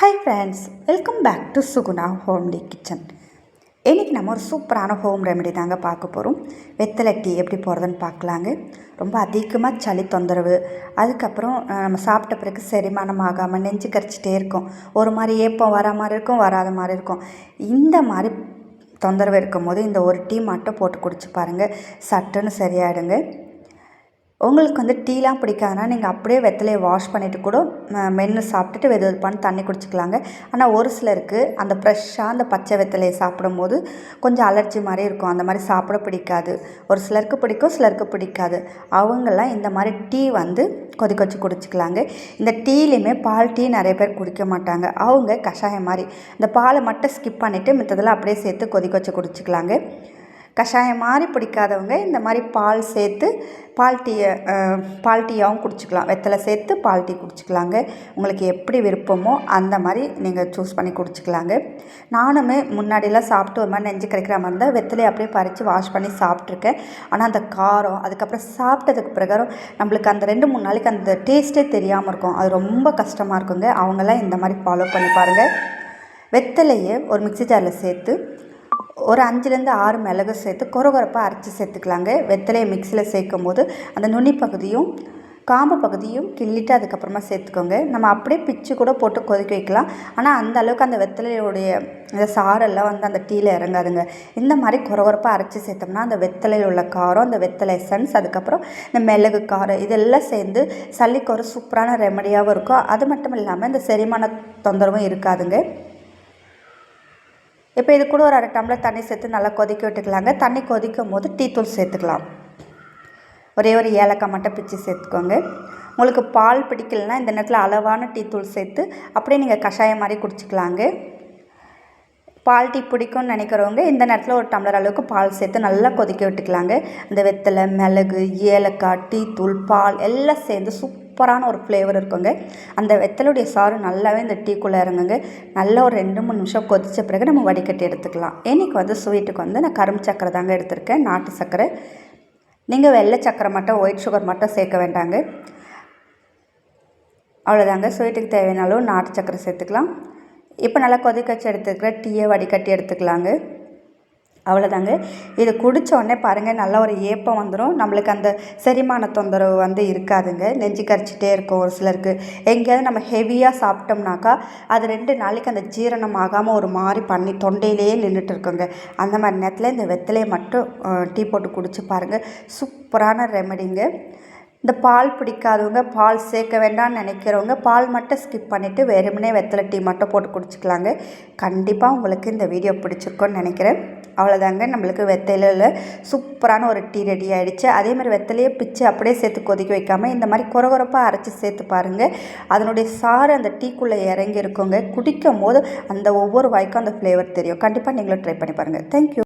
Hi friends welcome back to Suguna home day kitchen இன்றைக்கி நம்ம ஒரு சூப்பரான ஹோம் ரெமெடி தாங்க பார்க்க போகிறோம் வெத்தலை டீ எப்படி போகிறதுன்னு பார்க்கலாங்க. ரொம்ப அதிகமாக சளி தொந்தரவு அதுக்கப்புறம் நம்ம சாப்பிட்ட பிறகு செரிமானம் ஆகாமல் நெஞ்சு கரைச்சிட்டே இருக்கும். ஒரு மாதிரி ஏப்பம் வர மாதிரி இருக்கும் வராத மாதிரி இருக்கும். இந்த மாதிரி தொந்தரவு இருக்கும் போது இந்த ஒரு டீ மட்டும் போட்டு குடிச்சு பாருங்கள் சட்டுன்னு சரியாயிடுங்க. உங்களுக்கு வந்து டீலாம் பிடிக்காதுன்னா நீங்கள் அப்படியே வெத்தலையை வாஷ் பண்ணிவிட்டு கூட மென்று சாப்பிட்டுட்டு வெது வெதுப்பான தண்ணி குடிச்சிக்கலாங்க. ஆனால் ஒரு சிலருக்கு அந்த ஃப்ரெஷ்ஷாக அந்த பச்சை வெத்தலையை சாப்பிடும்போது கொஞ்சம் அலர்ஜி மாதிரி இருக்கும். அந்த மாதிரி சாப்பிட பிடிக்காது. ஒரு சிலருக்கு பிடிக்கும் சிலருக்கு பிடிக்காது. அவங்களாம் இந்த மாதிரி டீ வந்து கொதிக்க வச்சு குடிச்சிக்கலாங்க. இந்த டீலையுமே பால் டீ நிறைய பேர் குடிக்க மாட்டாங்க. அவங்க கஷாயம் மாதிரி. இந்த பாலை மட்டும் ஸ்கிப் பண்ணிவிட்டு மித்ததெல்லாம் அப்படியே சேர்த்து கொதிக்க வச்சு குடிச்சிக்கலாங்க. கஷாயம் மாதிரி பிடிக்காதவங்க இந்த மாதிரி பால் சேர்த்து பால் டீயை பால் டீயாகவும் குடிச்சிக்கலாம். வெத்தலை சேர்த்து பால் டீ குடிச்சிக்கலாங்க. உங்களுக்கு எப்படி விருப்பமோ அந்த மாதிரி நீங்கள் சூஸ் பண்ணி குடிச்சிக்கலாங்க. நானுமே முன்னாடியெல்லாம் சாப்பிட்டு ஒரு மாதிரி நெஞ்சு கிடைக்கிற மாதிரி இருந்தால் வெத்தலையை அப்படியே பறித்து வாஷ் பண்ணி சாப்பிட்ருக்கேன் ஆனால் அந்த காரம் அதுக்கப்புறம் சாப்பிட்டதுக்கு பிரகாரம் நம்மளுக்கு அந்த ரெண்டு மூணு நாளைக்கு அந்த டேஸ்ட்டே தெரியாமல் இருக்கும். அது ரொம்ப கஷ்டமாக இருக்குங்க. அவங்கெல்லாம் இந்த மாதிரி ஃபாலோ பண்ணி பாருங்கள் வெத்தலையை ஒரு மிக்ஸி ஜாரில் சேர்த்து ஒரு அஞ்சுலேருந்து ஆறு மிளகு சேர்த்து கொரகொரப்பாக அரைச்சி சேர்த்துக்கலாங்க. வெத்தலையை மிக்சியில் சேர்க்கும் போது அந்த நுனி பகுதியும் காம்பு பகுதியும் கிள்ளிட்டு அதுக்கப்புறமா சேர்த்துக்கோங்க. நம்ம அப்படியே பிச்சு கூட போட்டு கொதிக்க வைக்கலாம். ஆனால் அந்த அளவுக்கு அந்த வெத்தலையோடைய இந்த சாரெல்லாம் வந்து அந்த டீயில் இறங்காதுங்க. இந்த மாதிரி குறகுறப்பாக அரைச்சி சேர்த்தோம்னா அந்த வெத்தலையில் உள்ள காரம் அந்த வெத்தலை எசன்ஸ் அதுக்கப்புறம் இந்த மிளகு காரம் இதெல்லாம் சேர்ந்து சளிக்கு ஒரு சூப்பரான ரெமடியாகவும் இருக்கும். அது மட்டும் இல்லாமல் இந்த செரிமான தொந்தரவும் இருக்காதுங்க. இப்போ இது கூட ஒரு அரை டம்ளர் தண்ணி சேர்த்து நல்லா கொதிக்க விட்டுக்கலாங்க. தண்ணி கொதிக்கும் போது டீத்தூள் சேர்த்துக்கலாம். ஒரே ஒரு ஏலக்காய் மட்டும் பிச்சு சேர்த்துக்கோங்க. உங்களுக்கு பால் பிடிக்கலனா இந்த நேரத்தில் அளவான டீத்தூள் சேர்த்து அப்படியே நீங்கள் கஷாயம் மாதிரி குடிச்சிக்கலாங்க. பால் டீ பிடிக்கும்னு நினைக்கிறவங்க இந்த நேரத்தில் ஒரு டம்ளர் அளவுக்கு பால் சேர்த்து நல்லா கொதிக்க விட்டுக்கலாங்க. இந்த வெத்தலை மிளகு ஏலக்காய் டீத்தூள் பால் எல்லாம் சேர்ந்து சூப்பரான ஒரு ஃப்ளேவர் இருக்குங்க. அந்த வெத்தலுடைய சாறு நல்லாவே இந்த டீக்குள்ளே இறங்குங்க. நல்லா ஒரு ரெண்டு மூணு நிமிஷம் கொதித்த பிறகு நம்ம வடிகட்டி எடுத்துக்கலாம். இன்னைக்கு வந்து ஸ்வீட்டுக்கு வந்து நான் கரும்பு சக்கரை தாங்க எடுத்திருக்கேன். நாட்டு சக்கரை. நீங்கள் வெள்ளை சக்கரை மட்டும் ஒயிட் சுகர் மட்டும் சேர்க்க வேண்டாங்க. அவ்வளோதாங்க ஸ்வீட்டுக்கு தேவையான அளவு நாட்டு சக்கரை சேர்த்துக்கலாம். இப்போ நல்லா கொதிக்க வச்சு எடுத்துக்கிற டீயை வடிகட்டி எடுத்துக்கலாங்க. அவ்வளோதாங்க இது குடித்தோடனே பாருங்கள் நல்லா ஒரு ஏப்பம் வந்துடும் நம்மளுக்கு அந்த செரிமான தொந்தரவு வந்து இருக்காதுங்க. நெஞ்சு கரைச்சிட்டே இருக்கும் ஒரு சிலருக்கு. எங்கேயாவது நம்ம ஹெவியாக சாப்பிட்டோம்னாக்கா அது ரெண்டு நாளைக்கு அந்த ஜீரணம் ஆகாமல் ஒரு மாதிரி பண்ணி தொண்டையிலேயே நின்றுட்டு இருக்குங்க. அந்த மாதிரி நேரத்தில் இந்த வெத்தலையை மட்டும் டீ போட்டு குடிச்சு பாருங்கள் சூப்பரான ரெமடிங்க. இந்த பால் பிடிக்காதவங்க பால் சேர்க்க வேண்டாம்னு நினைக்கிறவங்க பால் மட்டும் ஸ்கிப் பண்ணிவிட்டு வெறுமனே வெத்தலை டீ மட்டும் போட்டு குடிச்சிக்கலாங்க. கண்டிப்பாக உங்களுக்கு இந்த வீடியோ பிடிச்சிருக்கோன்னு நினைக்கிறேன். அவ்வளோதாங்க நம்மளுக்கு வெத்தையில் சூப்பரான ஒரு டீ ரெடி ஆகிடுச்சு அதே மாதிரி வெத்தலையே பிச்சு அப்படியே சேர்த்து கொதிக்க வைக்காமல் இந்த மாதிரி குறகுறப்பாக அரைச்சி சேர்த்து பாருங்கள் அதனுடைய சாறு அந்த டீக்குள்ளே இறங்கி இருக்குங்க குடிக்கும் போது அந்த ஒவ்வொரு வாய்க்கும் அந்த ஃப்ளேவர் தெரியும். கண்டிப்பாக நீங்களும் ட்ரை பண்ணி பாருங்கள் தேங்க்யூ